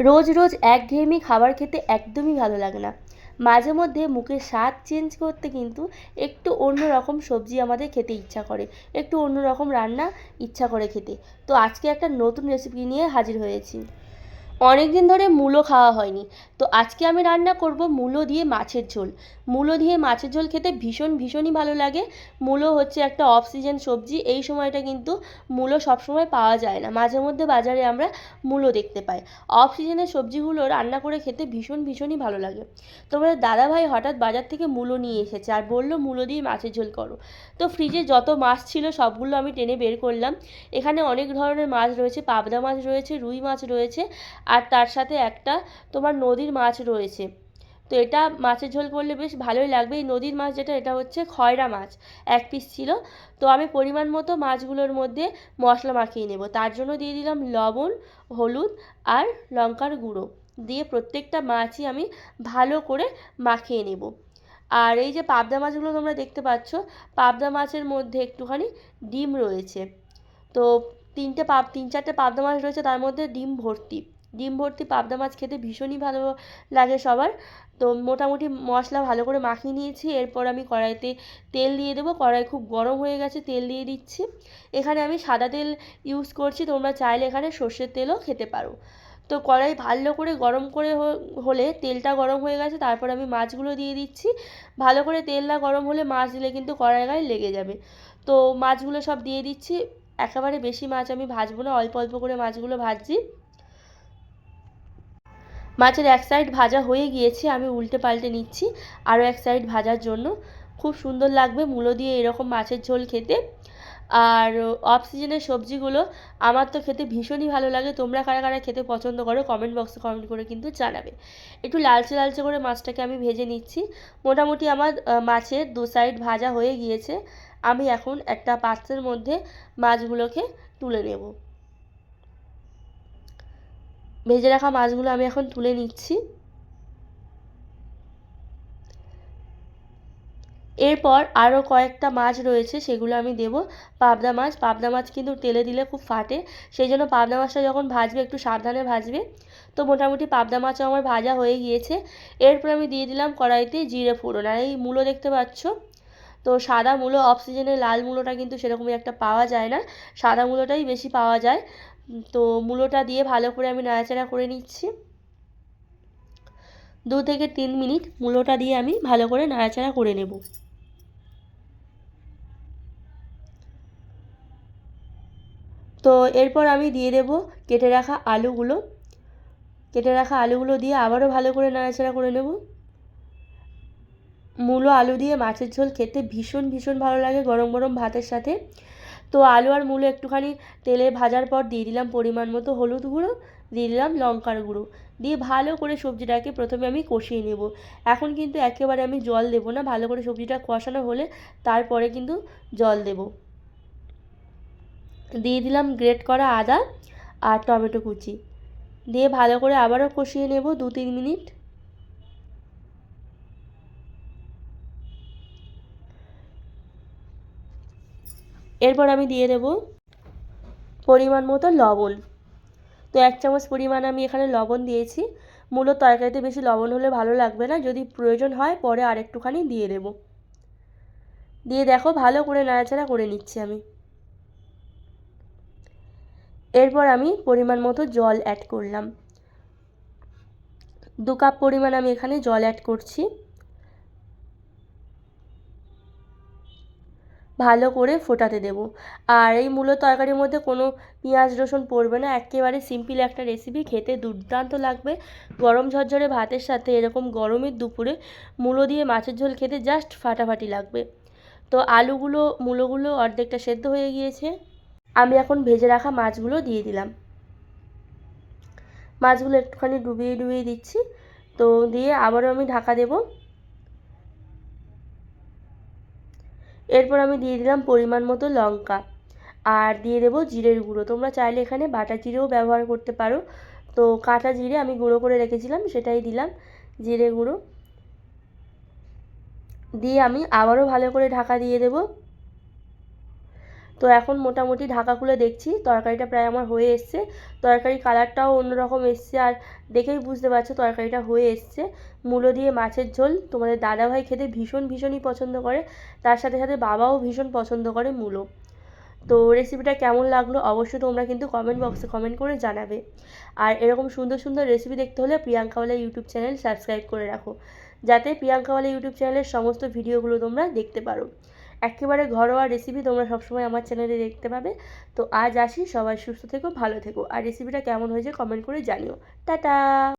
রোজ রোজ একঘেয়েমি খাবার খেতে একদমই ভালো লাগে না। মাঝে মধ্যে মুখের স্বাদ চেঞ্জ করতে কিন্তু একটু অন্য রকম সবজি আমাদের খেতে ইচ্ছা করে, একটু অন্য রকম রান্না ইচ্ছা করে খেতে। তো আজকে একটা নতুন রেসিপি নিয়ে হাজির হয়েছি। অনেক দিন ধরে মূলো খাওয়া হয়নি। তো আজকে আমি রান্না করব মূলো দিয়ে মাছের ঝোল। মূলো দিয়ে মাছের ঝোল খেতে ভীষণ, ভীষণই ভালো লাগে। মূলো হচ্ছে একটা অফ সিজন সবজি। এই সময়টা কিন্তু মূলো সবসময় পাওয়া যায় না। মাঝে মধ্যে বাজারে আমরা মূলো দেখতে পাই। অফ সিজনের সবজিগুলো রান্না করে খেতে ভীষণ, ভীষণই ভালো লাগে। তোমাদের দাদাভাই হঠাৎ বাজার থেকে মূলো নিয়ে এসেছে আর বলল, মূলো দিয়ে মাছের ঝোল করো। তো ফ্রিজে যত মাছ ছিল সবগুলো আমি টেনে বের করলাম। এখানে অনেক ধরনের মাছ রয়েছে। পাবদা মাছ রয়েছে, রুই মাছ রয়েছে। আর তার সাথে একটা তোমার নদীর মাছ রয়েছে। তো এটা মাছের ঝোল করলে বেশ ভালোই লাগবে। এই নদীর মাছ যেটা, এটা হচ্ছে খয়রা মাছ। এক পিস ছিল। তো আমি পরিমাণ মতো মাছগুলোর মধ্যে মশলা মাখিয়ে নেব। তার জন্য দিয়ে দিলাম লবণ, হলুদ আর লঙ্কার গুঁড়ো। দিয়ে প্রত্যেকটা মাছই আমি ভালো করে মাখিয়ে নেব। আর এই যে পাবদা মাছগুলো তোমরা দেখতে পাচ্ছ, পাবদা মাছের মধ্যে একটুখানি ডিম রয়েছে। তো তিনটে পাব তিন চারটে পাবদা মাছ রয়েছে, তার মধ্যে ডিম ভর্তি। ডিম ভর্তি পাবদা মাছ খেতে ভীষণই ভালো লাগে সবার। তো মোটামুটি মশলা ভালো করে মাখিয়ে নিয়েছি, এরপর আমি কড়াইতে তেল দিয়ে দেবো। কড়াই খুব গরম হয়ে গেছে, তেল দিয়ে দিচ্ছি। এখানে আমি সাদা তেল ইউজ করছি, তোমরা চাইলে এখানে সর্ষের তেলও খেতে পারো। তো কড়াই ভালো করে গরম করে হলে তেলটা গরম হয়ে গেছে, তারপর আমি মাছগুলো দিয়ে দিচ্ছি। ভালো করে তেল না গরম হলে মাছ দিলে কিন্তু কড়াই গায়ে লেগে যাবে। তো মাছগুলো সব দিয়ে দিচ্ছি। একেবারে বেশি মাছ আমি ভাজবো না, অল্প অল্প করে মাছগুলো ভাজছি। মাছের এক সাইড ভাজা হয়ে গিয়েছে, আমি উল্টে পাল্টে নিচ্ছি। আরও এক সাইড ভাজার জন্য। খুব সুন্দর লাগবে মূলো দিয়ে এরকম মাছের ঝোল খেতে। আর অফ সিজনের সবজিগুলো আমার তো খেতে ভীষণই ভালো লাগে। তোমরা কারা কারা খেতে পছন্দ করো কমেন্ট বক্সে কমেন্ট করে কিন্তু জানাবে। একটু লালচে লালচে করে মাছটাকে আমি ভেজে নিচ্ছি। মোটামুটি আমার মাছের দু সাইড ভাজা হয়ে গিয়েছে। আমি এখন একটা পাত্রের মধ্যে মাছগুলোকে তুলে নেব। ভেজে রাখা মাছগুলো আমি এখন তুলে নিচ্ছি। এরপর আরও কয়েকটা মাছ রয়েছে, সেগুলো আমি দেব। পাবদা মাছ পাবদা মাছ কিন্তু তেলে দিলে খুব ফাটে। সেই জন্য পাবদা মাছটা যখন ভাজবে, একটু সাবধানে ভাজবে। তো মোটামুটি পাবদা মাছও আমার ভাজা হয়ে গিয়েছে। এরপর আমি দিয়ে দিলাম কড়াইতে জিরে ফোড়ন। আর এই মূলো দেখতে পাচ্ছ? তো সাদা মূলো অফ সিজনে লাল মূলোটা কিন্তু সেরকমই একটা পাওয়া যায় না। সাদা মূলোটাই বেশি পাওয়া যায়। তো মূলোটা দিয়ে ভালো করে আমি নাড়াচাড়া করে নিচ্ছি। দু থেকে তিন মিনিট মূলোটা দিয়ে আমি ভালো করে নাড়াচাড়া করে নেব। তো এরপর আমি দিয়ে দেব কেটে রাখা আলুগুলো। কেটে রাখা আলুগুলো দিয়ে আবারও ভালো করে নাড়াচাড়া করে নেব। মূলো আলু দিয়ে মাছের ঝোল খেতে ভীষণ ভীষণ ভালো লাগে গরম গরম ভাতের সাথে। তো আলু আর মূলো একটুখানি তেলে ভাজার পর দিয়ে দিলাম পরিমাণ মতো হলুদ গুঁড়ো, দিয়ে দিলাম লঙ্কার গুঁড়ো। দিয়ে ভালো করে সবজিটাকে প্রথমে আমি কষিয়ে নেব। এখন কিন্তু একেবারে আমি জল দেবো না, ভালো করে সবজিটা কষানো হলে তারপরে কিন্তু জল দেব। দিয়ে দিলাম গ্রেট করা আদা আর টমেটো কুচি। দিয়ে ভালো করে আবারও কষিয়ে নেব দু তিন মিনিট। এরপর আমি দিয়ে দেব পরিমাণ মতো লবণ। তো এক চামচ পরিমাণ আমি এখানে লবণ দিয়েছি। মূলত তরকারিতে বেশি লবণ হলে ভালো লাগবে না, যদি প্রয়োজন হয় পরে আরেকটুখানি দিয়ে দেব। দিয়ে দেখো ভালো করে নাড়াচাড়া করে নিচ্ছি আমি। এরপর আমি পরিমাণ মতো জল অ্যাড করলাম। দু কাপ পরিমাণ আমি এখানে জল অ্যাড করছি। ভালো করে ফোটাতে দেবো। আর এই মূলো তরকারির মধ্যে কোনো পেঁয়াজ, রসুন পড়বে না। একেবারে সিম্পল একটা রেসিপি খেতে দুর্দান্ত লাগবে। গরম ঝরঝরে ভাতের সাথে এরকম গরমের দুপুরে মূলো দিয়ে মাছের ঝোল খেতে জাস্ট ফাটাফাটি লাগবে। তো আলুগুলো, মূলোগুলো অর্ধেকটা সেদ্ধ হয়ে গিয়েছে। আমি এখন ভেজে রাখা মাছগুলো দিয়ে দিলাম। মাছগুলো একটুখানি ডুবিয়ে ডুবিয়ে দিচ্ছি। তো দিয়ে আবারও আমি ঢাকা দেবো। এরপর আমি দিয়ে দিলাম পরিমাণ মতো লঙ্কা। আর দিয়ে দেবো জিরের গুঁড়ো। তোমরা চাইলে এখানে বাটা জিরেও ব্যবহার করতে পারো। তো কাঁচা জিরে আমি গুঁড়ো করে রেখেছিলাম, সেটাই দিলাম জিরে গুঁড়ো। দিয়ে আমি আবারও ভালো করে ঢাকা দিয়ে দেব। তো এখন মোটামুটি ঢাকা খুলে দেখছি, তরকারিটা প্রায় আমার হয়ে এসছে। তরকারি কালারটাও অন্যরকম এসছে আর দেখেই বুঝতে পারছ তরকারিটা হয়ে এসছে। মূলো দিয়ে মাছের ঝোল, তোমাদের দাদাভাই খেতে ভীষণ ভীষণই পছন্দ করে, তার সাথে সাথে বাবাও ভীষণ পছন্দ করে মূলো। তো রেসিপিটা কেমন লাগল অবশ্যই তোমরা কিন্তু কমেন্ট বক্সে কমেন্ট করে জানাবে। আর এরকম সুন্দর সুন্দর রেসিপি দেখতে হলে প্রিয়াঙ্কাওয়ালা ইউটিউব চ্যানেল সাবস্ক্রাইব করে রাখো, যাতে প্রিয়াঙ্কাওয়ালা ইউটিউব চ্যানেলের সমস্ত ভিডিওগুলো তোমরা দেখতে পারো। একেবারে ঘরোয়া রেসিপি তোমরা সবসময় আমার চ্যানেলে দেখতে পাবে। তো আজ আসি, সবাই সুস্থ থেকো, ভালো থেকো। আর রেসিপিটা কেমন হয়েছে কমেন্ট করে জানিও। টাটা!